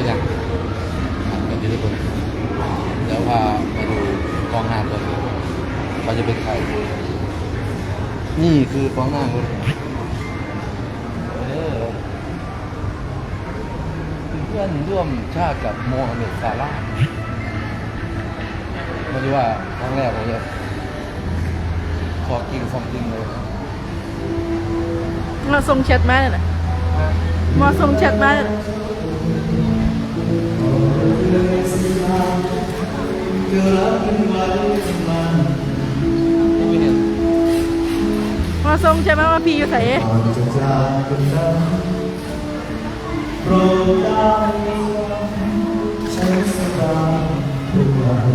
ตัวอย่างเป็นยูทูบเบอร์แล้วพามาดูกองหน้าตัวนี้เขาจะเป็นใครนี่คือกองหน้าคนเออเพื่อนร่วมชาติกับโมฮัมเหม็ดซาร่าไม่รู้ว่าครั้งแรกผมจะขอกินซอมจริงเลยมาส่งแชทมาเลยนะมาส่งแชทมาเลยนะ ม่เห็นมาส่งแชทมาว่าพี่อยู่ไหนก่อนจะจากกันนั้นโปรดได้ใช้สตางค์ทุกวัน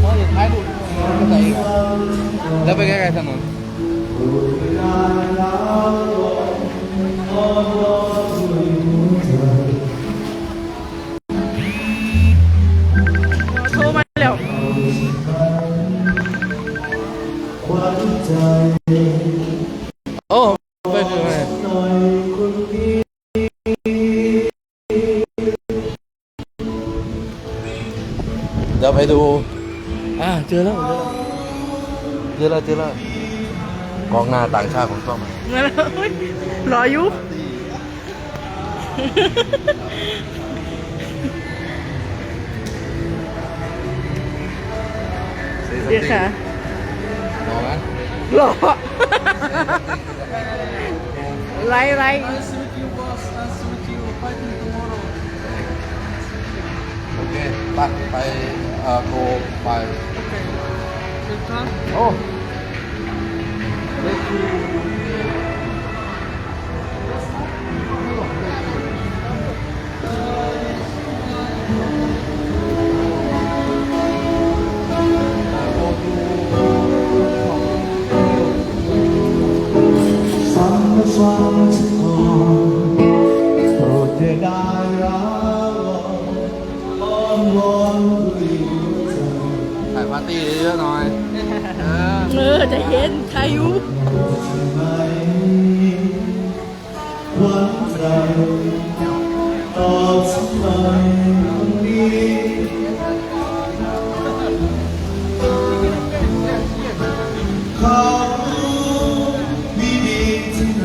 เพราะสุดท้ายดูก็ใส่อีกแล้วไปใกล้ๆถนนโโอ้ไปคือไงหน่อยคนนี้เดี๋ยวไปดู อ่าเจอแล้วเจอแล้วเจอแล้วกองหน้าต่างชาติของต้องมาแล้วเฮ้ยรออยู่ เดี๋ยวค่ะ รอไล่ไล่โอเคไปไปเอ่อโกไปโอ้ฟังแฟังฉันก่อนโปรดอย่าได้ร้าวอ้อนวอนด้วยหัวใจถ่ายปาร์ตี้เยอะๆหน่อย เออ เออจะเห็นใครอยู่ไหม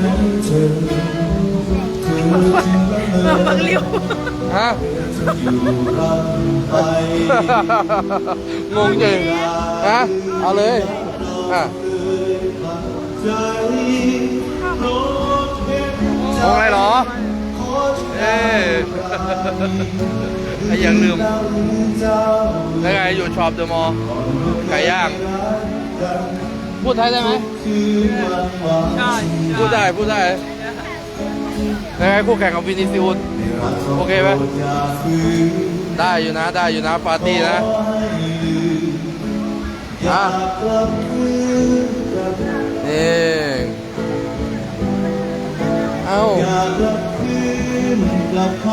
เธอเธอจึงละเมมาอบังเลี้ยวฮะงงจริงฮะเอาเลยอะงงอะไรหรอ เอ้ยไอ้ยังลืมแล้วไงอยู่ชอปเดอะมอลไก่ย่าง พูดไทยได้ไหมคือวันวานพูดได้พูดได้แล้วไงคู่แข่งกับวินิซิอุสโอเคไหมอย่าฝืนได้อยู่นะได้อยู่นะปาร์ตี้นะขอให้ลืมอยากกลับคืนกับนี่เอ้าอยากกลับคืนกับคว